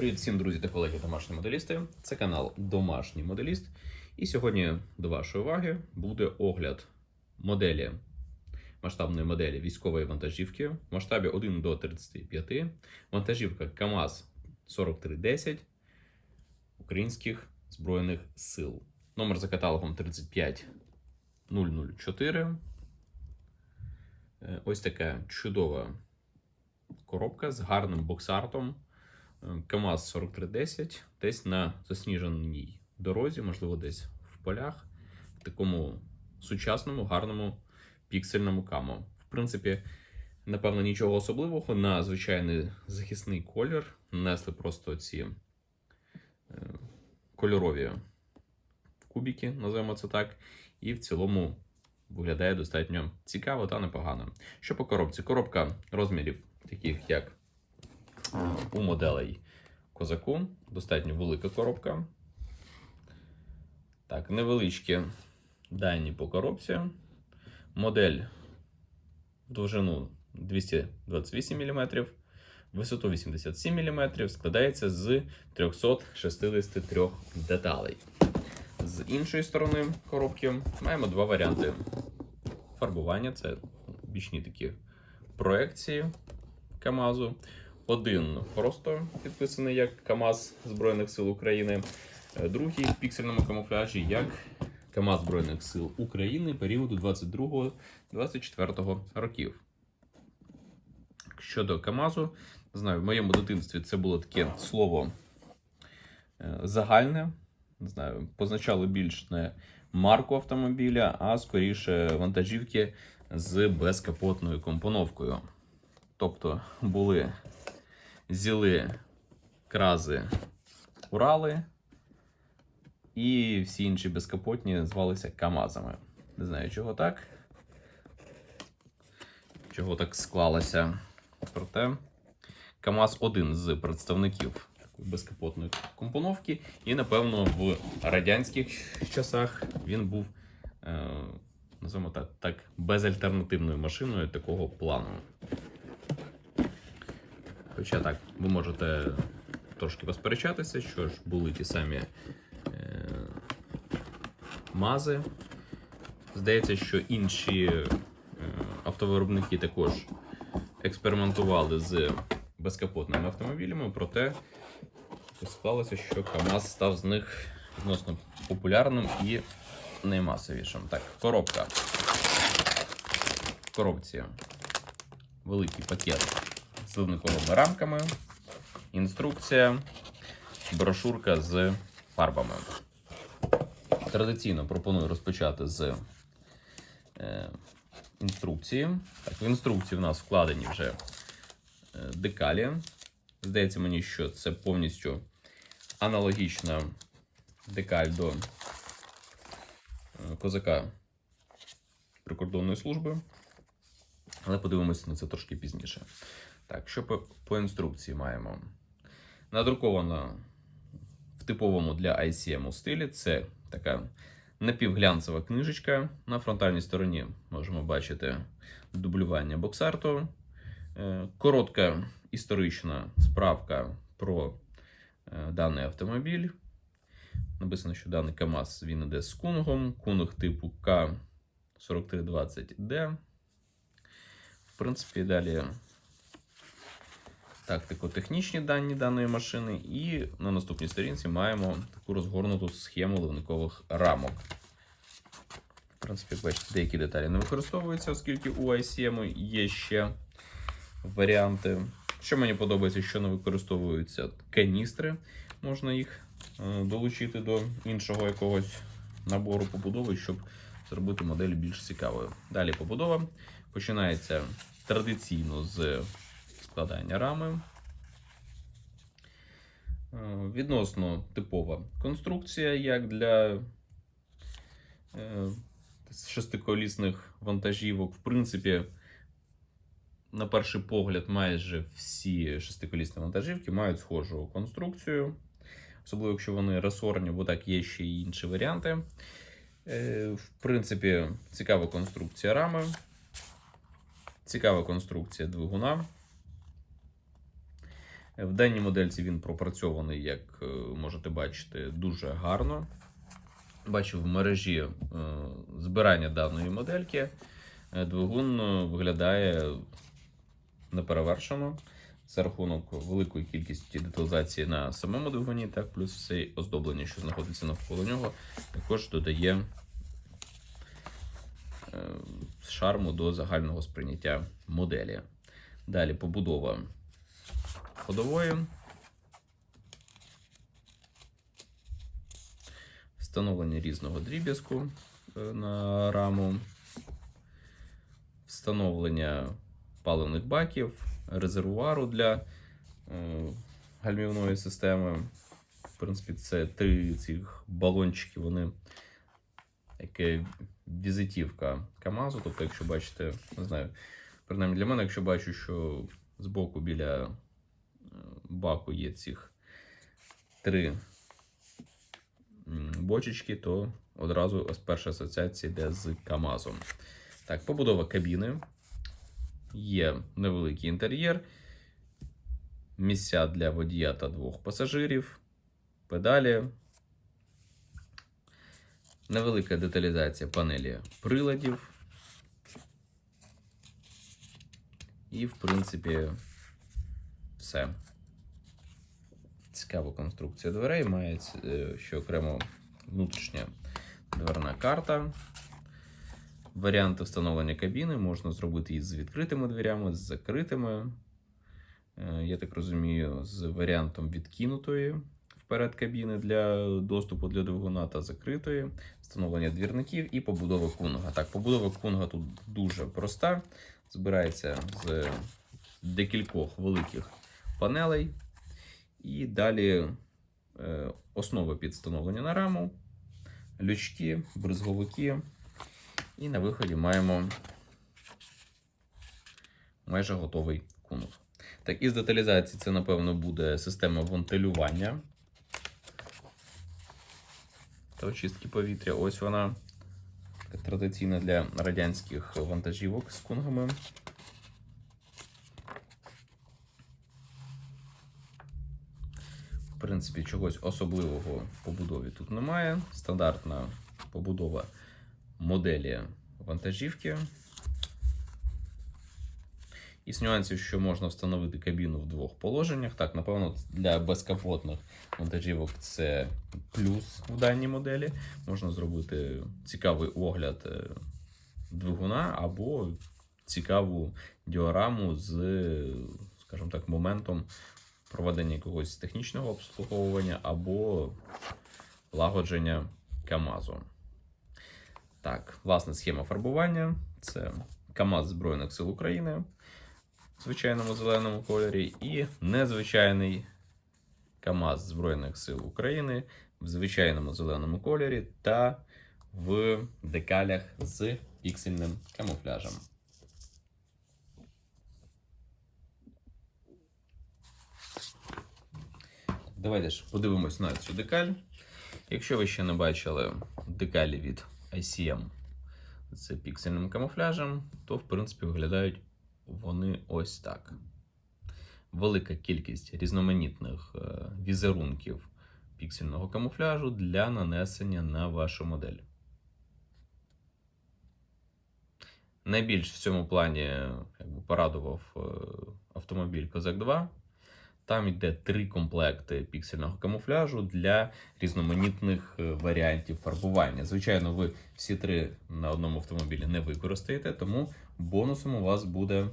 Привіт всім друзі та колеги домашні моделісти. Це канал Домашній Моделіст. І сьогодні до вашої уваги буде огляд моделі масштабної моделі військової вантажівки в масштабі 1 до 35. Вантажівка КАМАЗ 4310 Українських Збройних Сил. Номер за каталогом 35004. Е, Ось така чудова коробка з гарним боксартом. КАМАЗ 4310 десь на засніженій дорозі, можливо, десь в полях, в такому сучасному, гарному піксельному камо. В принципі, напевно, нічого особливого. На звичайний захисний колір нанесли просто ці е, кольорові кубики, називаємо це так, і в цілому виглядає достатньо цікаво та непогано. Що по коробці? Коробка розмірів таких, як у моделей козаку. Достатньо велика коробка. Так, невеличкі дані по коробці. Модель довжину 228 мм, висоту 87 мм, складається з 363 деталей. З іншої сторони коробки маємо два варіанти фарбування. Це бічні такі проекції КАМАЗу. Один просто підписаний як КАМАЗ Збройних сил України, е, другий в піксельному камуфляжі як КАМАЗ Збройних сил України періоду 22-24 років. Щодо КАМАЗу, знаю, в моєму дитинстві це було таке слово е, загальне. Не знаю, позначало більш не марку автомобіля, а скоріше вантажівки з безкапотною компоновкою. Тобто були зіли, крази, Урали, і всі інші безкапотні звалися Камазами. Не знаю, чого так. Чого так склалося. Проте КАМАЗ один з представників такої безкапотної компоновки, і, напевно, в радянських часах він був, е, називаємо так, так, безальтернативною машиною такого плану. Хоча так, ви можете трошки посперечатися, що ж були ті самі е, мази. Здається, що інші е, автовиробники також експериментували з безкапотними автомобілями, проте склалося, що КАМАЗ став з них відносно популярним і наймасовішим. Так, коробка. В коробці великий пакет з ливниковими рамками, інструкція, брошурка з фарбами. Традиційно пропоную розпочати з е, інструкції. Так, В інструкції в нас вкладені вже е, декалі. Здається мені, що це повністю аналогічна декаль до е, козака прикордонної служби. Але подивимося на це трошки пізніше. Так, що по, по інструкції маємо? Надруковано в типовому для ICM стилі. Це така напівглянцева книжечка. На фронтальній стороні можемо бачити дублювання боксарту. Е, Коротка історична справка про е, даний автомобіль. Написано, що даний КАМАЗ він іде з кунгом, кунг типу К4320D. В принципі, далі тактико-технічні дані даної машини, і на наступній сторінці маємо таку розгорнуту схему ливникових рамок. В принципі, бачите, деякі деталі не використовуються, оскільки у ICM є ще варіанти. Що мені подобається, що не використовуються каністри, можна їх е, долучити до іншого якогось набору побудови, щоб зробити модель більш цікавою. Далі побудова починається традиційно з складання рами. Е, Відносно типова конструкція, як для е, шестиколісних вантажівок. В принципі, на перший погляд, майже всі шестиколісні вантажівки мають схожу конструкцію, особливо якщо вони ресорні, бо так є ще й інші варіанти. Е, В принципі, цікава конструкція рами, цікава конструкція двигуна. В даній модельці він пропрацьований, як е, можете бачити, дуже гарно. Бачу в мережі е, збирання даної модельки. Е, Двигун виглядає неперевершено за рахунок великої кількості деталізації на самому двигуні, так, плюс все оздоблення, що знаходиться навколо нього, також додає шарму до загального сприйняття моделі. Далі побудова ходової. Встановлення різного дріб'язку е, на раму, встановлення паливних баків, резервуару для е, гальмівної системи. В принципі, це три цих балончики, вони яке візитівка КАМАЗу. Тобто, якщо бачите, не знаю, принаймні для мене, якщо бачу, що збоку біля баку є цих три бочечки, то одразу ось перша асоціація йде з КАМАЗом. Так, побудова кабіни. Є невеликий інтер'єр, місця для водія та двох пасажирів, педалі, невелика деталізація панелі приладів. І, в принципі, все. Цікава конструкція дверей. Має е, ще окремо внутрішня дверна карта. Варіанти встановлення кабіни можна зробити із відкритими дверями, з закритими. Е, Я так розумію, з варіантом відкинутої вперед кабіни для доступу для двигуна та закритої, встановлення двірників і побудова кунга. Так, побудова кунга тут дуже проста. Збирається з декількох великих панелей. І далі е, основа під встановлення на раму, лючки, бризговики. І на виході маємо майже готовий кунг. Так, із деталізації це, напевно, буде система вентилювання та очистки повітря. Ось вона традиційна для радянських вантажівок з кунгами. Принципі, чогось особливого в побудові тут немає. Стандартна побудова моделі вантажівки. Із нюансів, що можна встановити кабіну в двох положеннях. Так, напевно, для безкапотних вантажівок це плюс в даній моделі. Можна зробити цікавий огляд е, двигуна або цікаву діораму з, скажімо так, моментом проведення якогось технічного обслуговування або лагодження КАМАЗу. Так, власне, схема фарбування. Це КАМАЗ Збройних сил України в звичайному зеленому кольорі і незвичайний КАМАЗ Збройних сил України в звичайному зеленому кольорі та в декалях з піксельним камуфляжем. Давайте ж подивимось на цю декаль. Якщо ви ще не бачили декалі від ICM з піксельним камуфляжем, то в принципі виглядають вони ось так. Велика кількість різноманітних е, візерунків піксельного камуфляжу для нанесення на вашу модель. Найбільш в цьому плані якби, порадував е, автомобіль Козак 2. Там йде три комплекти піксельного камуфляжу для різноманітних е, варіантів фарбування. Звичайно, ви всі три на одному автомобілі не використаєте, тому бонусом у вас буде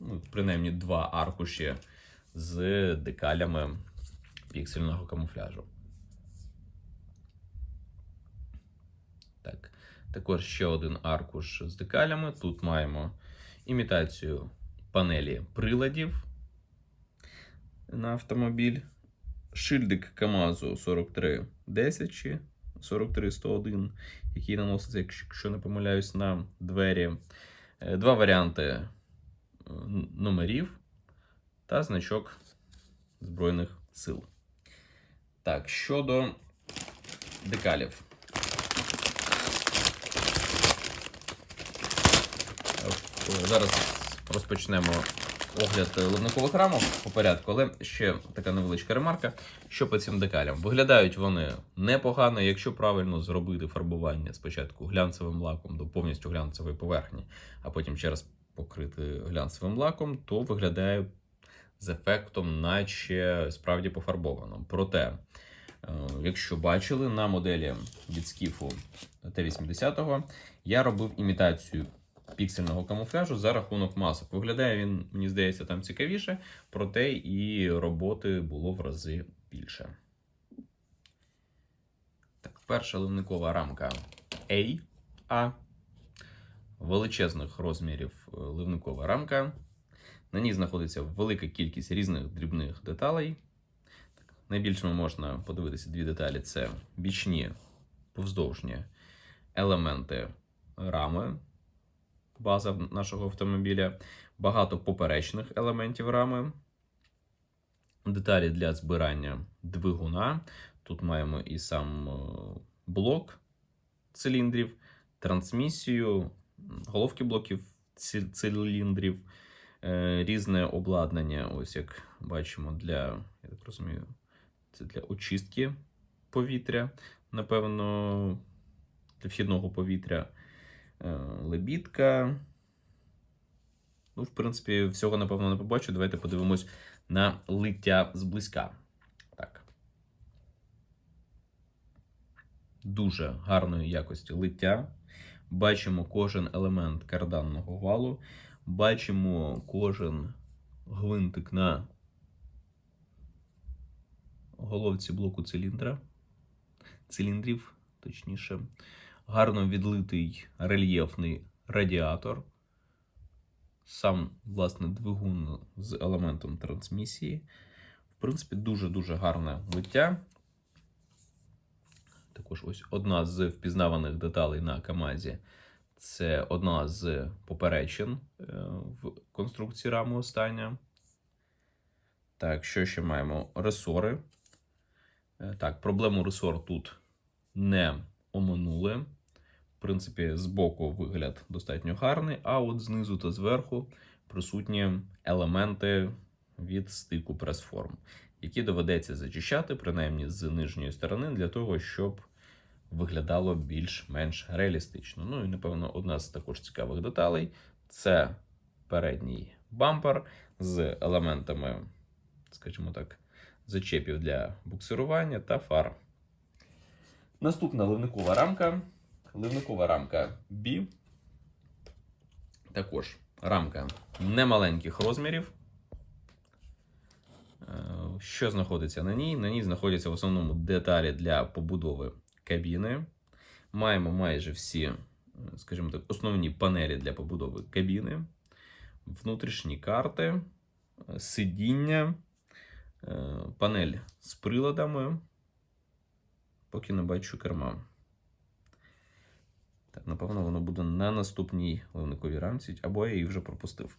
ну, принаймні два аркуші з декалями піксельного камуфляжу. Так. Також ще один аркуш з декалями. Тут маємо імітацію панелі приладів на автомобіль. Шильдик КАМАЗу 4310 чи 43101, який наноситься, якщо не помиляюсь, на двері. Е, Два варіанти е, номерів та значок Збройних сил. Так, щодо декалів. Е, Зараз розпочнемо огляд ливникових рамок по порядку, але ще така невеличка ремарка. Що по цим декалям? Виглядають вони непогано, якщо правильно зробити фарбування спочатку глянцевим лаком до повністю глянцевої поверхні, а потім ще раз покрити глянцевим лаком, то виглядає з ефектом, наче справді пофарбовано. Проте, е, якщо бачили на моделі від скіфу Т-80, я робив імітацію піксельного камуфляжу за рахунок масок. Виглядає він, мені здається, там цікавіше, проте і роботи було в рази більше. Так, перша ливникова рамка A. Величезних розмірів е, ливникова рамка. На ній знаходиться велика кількість різних дрібних деталей. Так, найбільшими можна подивитися дві деталі: це бічні повздовжні елементи рами, база нашого автомобіля, багато поперечних елементів рами, деталі для збирання двигуна. Тут маємо і сам е, блок циліндрів, трансмісію, головки блоків циліндрів, е, різне обладнання. Ось як бачимо, для, я так розумію, це для очистки повітря, напевно, для вхідного повітря, лебідка. Ну, в принципі, всього, напевно, не побачу. Давайте подивимось на лиття зблизька. Так. Дуже гарної якості лиття. Бачимо кожен елемент карданного валу. Бачимо кожен гвинтик на головці блоку циліндра. Циліндрів, точніше. Гарно відлитий рельєфний радіатор. Сам, власне, двигун з елементом трансмісії. В принципі, дуже-дуже гарне лиття. Також ось одна з впізнаваних деталей на Камазі. Це одна з поперечин е, в конструкції рами остання. Так, що ще маємо? Ресори. Е, Так, проблему ресор тут не оминули. Принципі, збоку вигляд достатньо гарний, а от знизу та зверху присутні елементи від стику прес-форм, які доведеться зачищати, принаймні з нижньої сторони, для того, щоб виглядало більш-менш реалістично. Ну і, напевно, одна з також цікавих деталей це передній бампер з елементами, скажімо так, зачепів для буксирування та фар. Наступна ливникова рамка. Ливникова рамка B. Також рамка немаленьких розмірів. Е, Що знаходиться на ній? На ній знаходяться в основному деталі для побудови кабіни. Маємо майже всі, е, скажімо так, основні панелі для побудови кабіни, внутрішні карти, е, сидіння, панель з приладами. Поки не бачу керма. Напевно, воно буде на наступній ливниковій рамці, або я її вже пропустив.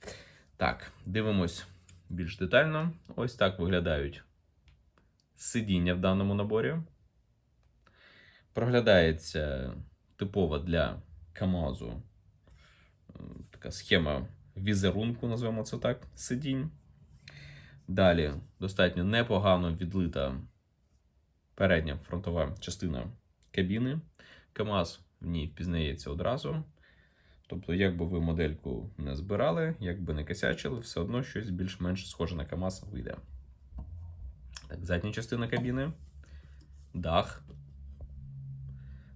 Так, дивимось більш детально. Ось так виглядають сидіння в даному наборі. Проглядається типова для КАМАЗу е, така схема візерунку, називаємо це так, сидінь. Далі достатньо непогано відлита передня фронтова частина кабіни. КАМАЗ в ній впізнається одразу. Тобто, як би ви модельку не збирали, як би не косячили, все одно щось більш-менш схоже на КАМАЗ вийде. Так, задня частина кабіни, дах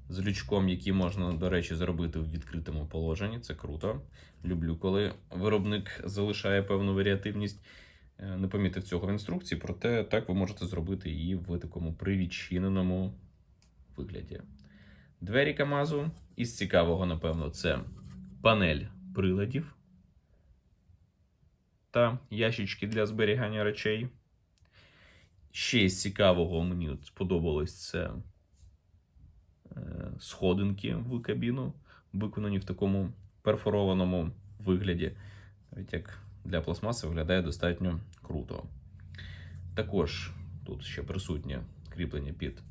з лючком, який можна, до речі, зробити в відкритому положенні. Це круто. Люблю, коли виробник залишає певну варіативність. Е, Не помітив цього в інструкції, проте так ви можете зробити її в такому привідчиненому вигляді. Двері КАМАЗу. Із цікавого, напевно, це панель приладів та ящички для зберігання речей. Ще із цікавого мені сподобалось це е, сходинки в кабіну, виконані в такому перфорованому вигляді. Навіть як для пластмаси виглядає достатньо круто. Також тут ще присутнє кріплення під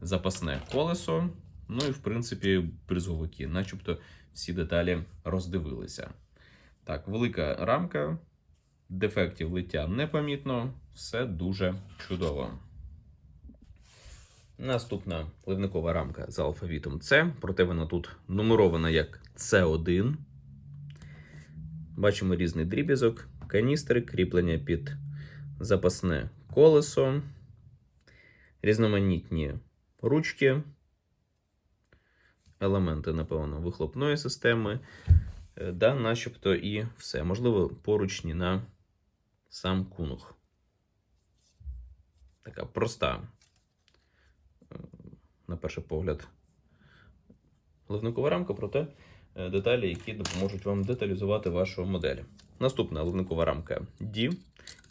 запасне колесо. Ну і, в принципі, бризовики, начебто всі деталі роздивилися. Так, велика рамка, Дефектів лиття непомітно, все дуже чудово. Наступна ливникова рамка з алфавітом С, проте вона тут нумерована як С1. Бачимо різний дріб'язок, каністри, кріплення під запасне колесо, різноманітні ручки, елементи, напевно, вихлопної системи, е, да, начебто і все. Можливо, поручні на сам кунух. Така проста, е, на перший погляд, ливникова рамка, проте е, деталі, які допоможуть вам деталізувати вашу модель. Наступна ливникова рамка D.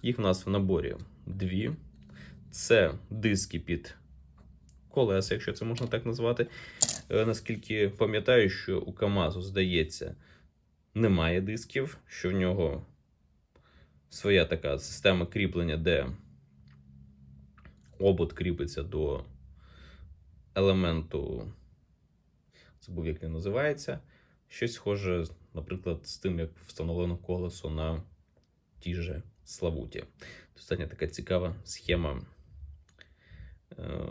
Їх в нас в наборі дві. Це диски під колеса, якщо це можна так назвати. Е, Наскільки пам'ятаю, що у КАМАЗу, здається, немає дисків, що в нього своя така система кріплення, де обод кріпиться до елементу, забув, як він називається. Щось схоже, наприклад, з тим, як встановлено колесо на тій же Славуті. Достатньо така цікава схема е,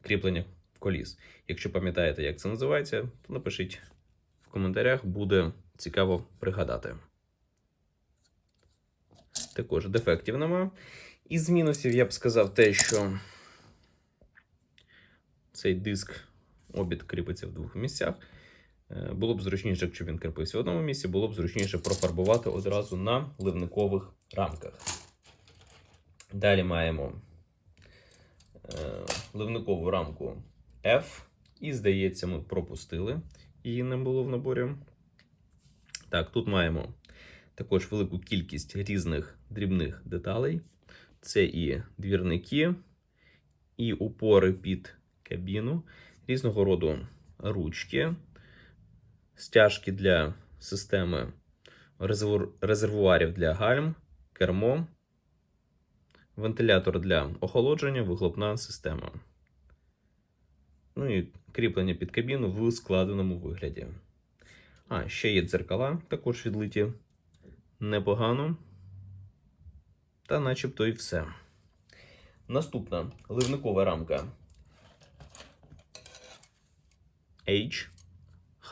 кріплення коліс. Якщо пам'ятаєте, як це називається, то напишіть в коментарях, буде цікаво пригадати. Також дефектів нема. Із мінусів я б сказав те, що цей диск обід кріпиться в двох місцях. Е, Було б зручніше, якщо він кріпився в одному місці, було б зручніше профарбувати одразу на ливникових рамках. Далі маємо е, ливникову рамку F. І, здається, ми пропустили. Її не було в наборі. Так, тут маємо також велику кількість різних дрібних деталей. Це і двірники, і упори під кабіну, різного роду ручки, стяжки для системи резервуарів для гальм, кермо, вентилятор для охолодження, вихлопна система. Ну і кріплення під кабіну в складеному вигляді. А, ще є дзеркала, також відлиті непогано. Та начебто і все. Наступна ливникова рамка H.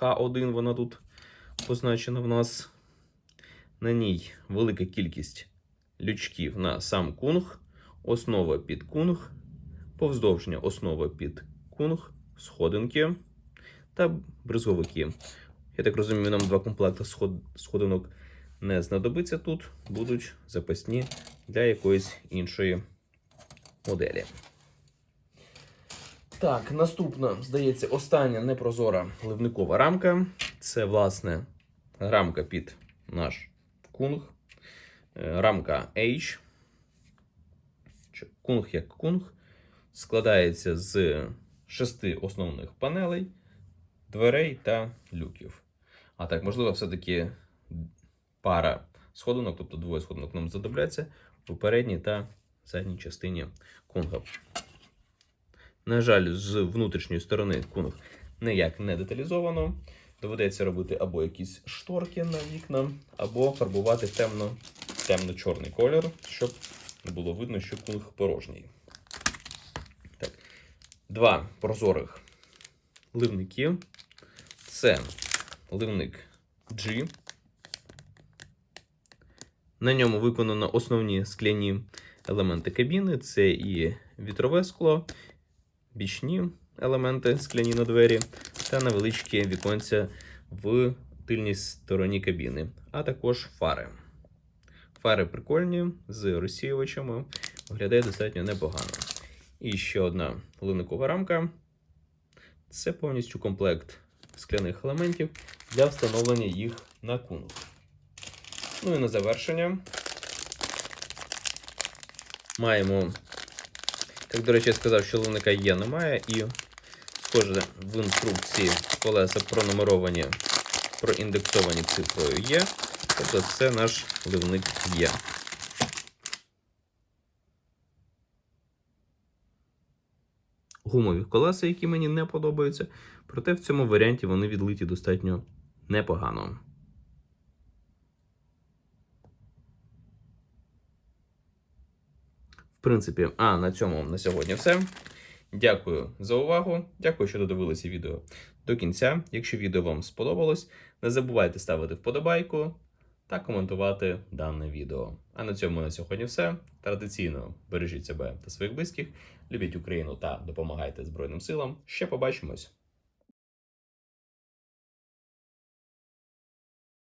H1 вона тут позначена в нас. На ній велика кількість лючків на сам кунг, основа під кунг, повздовжня основа під кунг, сходинки та бризговики. Я так розумію, нам два комплекти сход- сходинок не знадобиться тут, будуть запасні для якоїсь іншої моделі. Так, наступна, здається, остання непрозора ливникова рамка. Це, власне, рамка під наш кунг. Е, Рамка H. Кунг як кунг. Складається з шести основних панелей, дверей та люків. А так, можливо, все-таки пара сходинок, тобто двоє сходинок нам задобляться у передній та задній частині кунга. На жаль, з внутрішньої сторони кунг ніяк не деталізовано. Доведеться робити або якісь шторки на вікна, або фарбувати темно, темно-чорний колір, щоб не було видно, що кунг порожній. Два прозорих ливники. Це ливник G. На ньому виконано основні скляні елементи кабіни: це і вітрове скло, бічні елементи скляні на двері та невеличкі віконця в тильній стороні кабіни, а також фари. Фари прикольні з розсіювачами, виглядає достатньо непогано. І ще одна ливникова рамка. Це повністю комплект скляних елементів для встановлення їх на кунг. Ну і на завершення маємо, як до речі, я сказав, що ливника є, немає, і схоже в інструкції колеса пронумеровані, проіндексовані цифрою є. Тобто це наш ливник є. Гумові колеса, які мені не подобаються, проте в цьому варіанті вони відлиті достатньо непогано. В принципі, а на цьому на сьогодні все. Дякую за увагу. Дякую, що додивилися відео до кінця. Якщо відео вам сподобалось, не забувайте ставити вподобайку та коментувати дане відео. А на цьому на сьогодні все. Традиційно бережіть себе та своїх близьких, любіть Україну та допомагайте Збройним силам. Ще побачимось!